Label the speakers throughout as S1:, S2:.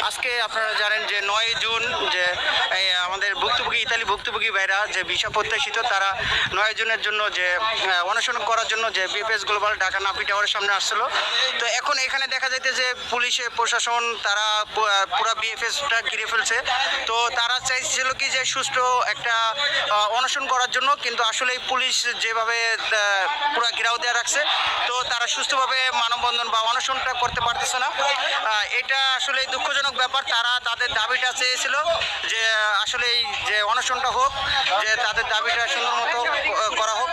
S1: আজকে আপনারা জানেন যে নয় জুন যে ভুক্তভোগী ভাইরা যে ভিসা প্রত্যাশিত, তারা নয় জুনের জন্য যে অনশন করার জন্য যে বিপিএস গ্লোবাল ঢাকা নাপি টাওয়ারের সামনে আসছিল। তো এখন এখানে দেখা যাইতে যে পুলিশে, প্রশাসন, তারা পুরা বিএফএসটা ঘিরে ফেলছে। তো তারা চাইছিল কি যে সুষ্ঠু একটা অনশন করার জন্য, কিন্তু আসলে পুলিশ যেভাবে পুরা ঘেরাও দেওয়া রাখছে, তো তারা সুস্থভাবে মানববন্ধন বা অনশনটা করতে পারতেছে না। এটা আসলে দুঃখজনক ব্যাপার। তারা তাদের দাবিটা চেয়েছিল যে, আসলে এই যে অনশনটা হোক যে তাদের দাবিটা সুন্দর মতো করা হোক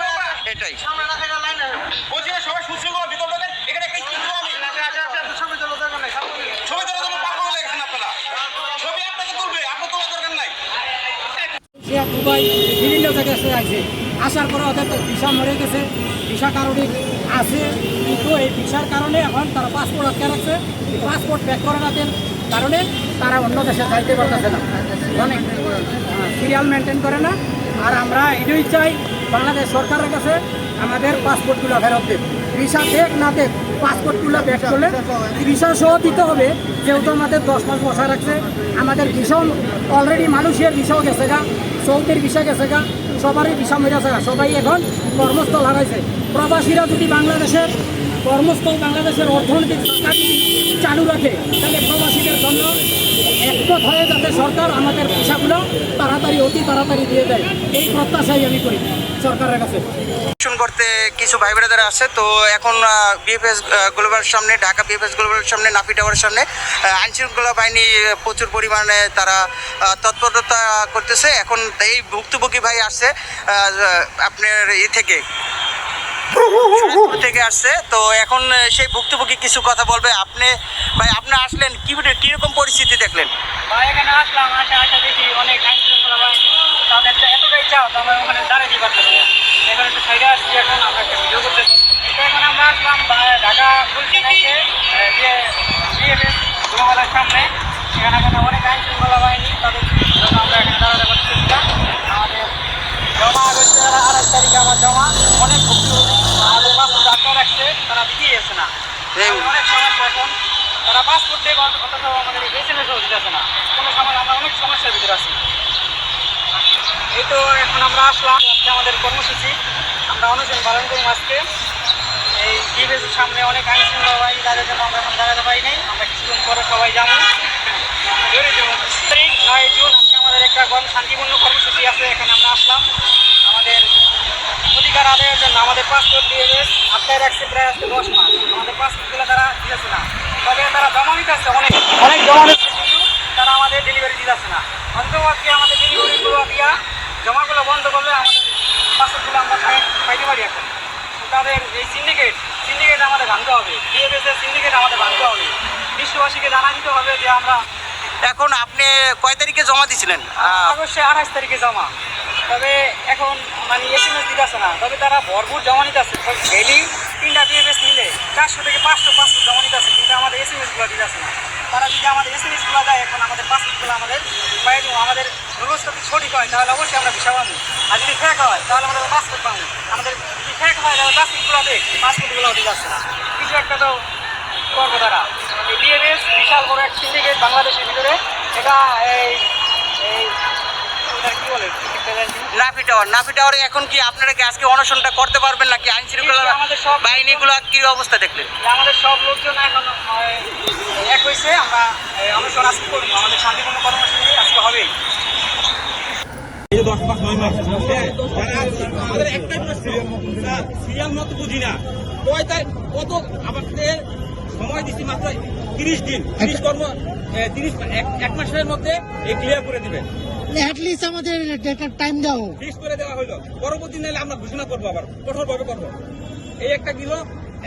S1: এটাই।
S2: নাই
S3: সে দুবাই বিভিন্ন জায়গায় আছে আসার পরে ওদের তো ভিসা মরে গেছে। ভিসা কারণে আছে কিন্তু এই ভিসার কারণে এখন তারা পাসপোর্ট আটকে রাখছে। পাসপোর্ট ব্যাক করে রাখেন কারণে তারা অন্য দেশে যাইতে পারতেছে না। অনেক। সিরিয়াল মেনটেন করে না। আর আমরা এটাই চাই বাংলাদেশ সরকারের কাছে আমাদের পাসপোর্টগুলো ফেরত দেব ভিসা দেখ না দেখ পাসপোর্টগুলো ব্যাক করলে ভিসা সহ দিতে হবে যেহেতু আমাদের দশ মাস বসা রাখছে। আমাদের ভিসাও অলরেডি মানুষের ভিসাও গেছে গা সৌদির ভিসা গেছে গা সবারই ভিসা মেরেছে গা। সবাই এখন কর্মস্থল হারাইছে। প্রবাসীরা যদি বাংলাদেশের কর্মস্থল বাংলাদেশের অর্থনৈতিক সরকার চালু রাখে, তাহলে প্রবাসীদের জন্য একমত হয়ে যাতে সরকার আমাদের ভিসাগুলো তাড়াতাড়ি, অতি তাড়াতাড়ি দিয়ে দেয়। এই প্রত্যাশাই আমি করি সরকারের কাছে।
S1: করতে কিছু ভাই বোনেরা আছে, তো এখন বিএফএস গ্লোবাল সামনে, ঢাকা বিএফএস গ্লোবালের সামনে, নাফি টাওয়ারের সামনে আইনশৃঙ্খলা বাহিনী প্রচুর পরিমাণে তারা তৎপরতা করতেছে। এখন এই ভুক্তভোগী ভাই আসছে আপনার ই থেকে। থেকে আসছে তো এখন সেই ভুক্তভোগী কিছু কথা বলবে। আপনি ভাই আপনি আসলেন কি কীরকম পরিস্থিতি দেখলেন?
S3: বা এখানে আসলাম আসা আসা দেখি অনেক আইন শৃঙ্খলা বাহিনী তাদের এতটাই চাপ আমরা ওখানে দাঁড়াতে পারতেছি এখন একটু সাইডে আসছি এখন আমরা একটা ভিডিও করতেছি এখন আমরা আসলাম ঢাকা গুলশান এসে বিয়ে বিএফএস গ্লোবালের সামনে। এখানে এখানে অনেক আইন শৃঙ্খলা বাহিনী তাদের জন্য আমরা এখানে দাঁড়াতে পারতেছি আমাদের জমা হচ্ছে আড়াই তারিখে আমার জমা অনেক ভুক্তি আমাদের পাসপোর্ট আটকে রাখছে তারা দিতেই না। অনেক সমস্যা এখন তারা পাসপোর্ট দেবে অথচ আমাদের এস এম এসও দিতেছে না। কোনো সময় আমরা অনেক সমস্যার ভিতরে আছি। এই তো এখন আমরা আসলাম আজকে আমাদের কর্মসূচি। আমরা অনশন পালন করব আজকে। এই ডিভিসের সামনে অনেক আইন শৃঙ্খলা বাহিনী তাদের জন্য আমরা এখন দাঁড়াতে পারি নাই। আমরা কিছুদিন পরে সবাই যাব। নয় জুন আজকে আমাদের একটা শান্তিপূর্ণ কর্মসূচি আছে এখানে আমরা আসলাম। আমাদের অধিকার আদায়ের জন্য আমাদের পাসপোর্ট দিয়ে আটকায় রাখছে প্রায় আজকে দশ মাস। আমাদের পাসপোর্টগুলো তারা দিতেছে না। তবে তারা জমা নিতে আসছে অনেক। অনেক জমা নিচ্ছে কিন্তু তারা আমাদের ডেলিভারি দিতেছে না। অন্তত আজকে আমাদের ডেলিভারিগুলো দিয়া জমাগুলো বন্ধ করলে আমাদের পাসপোর্টগুলো আমরা পাই- পাইতে পারি এখন। তাদের এই সিন্ডিকেট সিন্ডিকেট আমাদের ভাঙতে হবে। বিএফএসের সিন্ডিকেট আমাদের ভাঙতে হবে। বিশ্ববাসীকে জানা দিতে হবে যে আমরা
S1: এখন আপনি কয় তারিখে জমা দিছিলেন?
S3: অবশ্যই আঠাশ তারিখে জমা। তবে এখন মানে এস এম এস দিতেছে না। তবে তারা ভরপুর জমা নিতেছে। ডেলি তিনটা বিএফএস নিলে চারশো থেকে পাঁচশো পাঁচশো জমা নিতেছে, কিন্তু আমাদের এস এম এসগুলো দিতেছে না। তারা যদি আমাদের এস এম এসগুলো দেয়, এখন আমাদের পাসপোর্টগুলো আমাদের পাই আমাদের ব্যবস্থা যদি সঠিক হয়, তাহলে অবশ্যই আমরা ভিসা পাবো। আর যদি ফ্যাক হয়, তাহলে আমাদের পাসপোর্ট পাবো। আমাদের যদি ফ্যাক হয়, তাহলে পাসপোর্টগুলো দেখ পাসপোর্টগুলো দিতেছে না। কিছু একটা তো করব তারা। এই বিএফএস বিশাল বড় এক সিন্ডিকেট বাংলাদেশের ভিতরে এটা এই এই এটা কি বলে
S1: নাফি টাওয়ার নাফি টাওয়ারে এখন কি আপনারা কি আজকে অনশনটা করতে পারবেন নাকি আইন শৃঙ্খলা
S3: জি, আমাদের সব-
S1: বাহিনীগুলো কি অবস্থা দেখলেন?
S3: আমাদের সব লোকজন এখন এক হয়েছে আমরা অনুষ্ঠান আজকে করব আমাদের শান্তিপূর্ণ কর্মসূচি আজকে হবেই।
S2: এই দশ মাস নয় মাস আমাদের একটাই প্রশ্ন সিরিয়াল মতো বুঝি না। কয় তারিখ কত আমাদের সময় দিচ্ছি মাত্র তিরিশ দিন? তিরিশ কর্ম তিরিশ এক মাসের মধ্যে এই ক্লিয়ার করে দিবেন।
S4: অ্যাটলিস্ট আমাদের একটা টাইম দাও।
S2: ফিক্স করে দেওয়া হলো। পরবর্তী নাহলে আমরা ঘোষণা করব আবার কঠোরভাবে করব। এই একটা গেল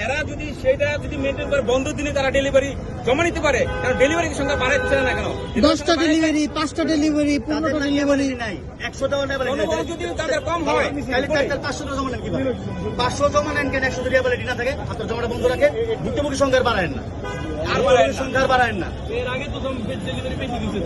S2: এরা যদি সেটা যদি মেনটেন করে বন্ধ দিনে তারা ডেলিভারি জমা নিতে পারে কারণ ডেলিভারির সংখ্যা বাড়াচ্ছে না কেন?
S4: দশটা ডেলিভারি পাঁচটা ডেলিভারি পনেরোটা ডেলিভারি
S2: জনগণ যদি তাদের কম হয়
S5: পাঁচশো জমা নেন কেন একশো বলে ডিনা থাকে আপনার জমাটা বন্ধ রাখে ভুক্তভোগী সংখ্যা না
S2: বাড়ায়েন না।
S5: সংখ্যা আর না।
S2: এর আগে তো বেশি দিচ্ছে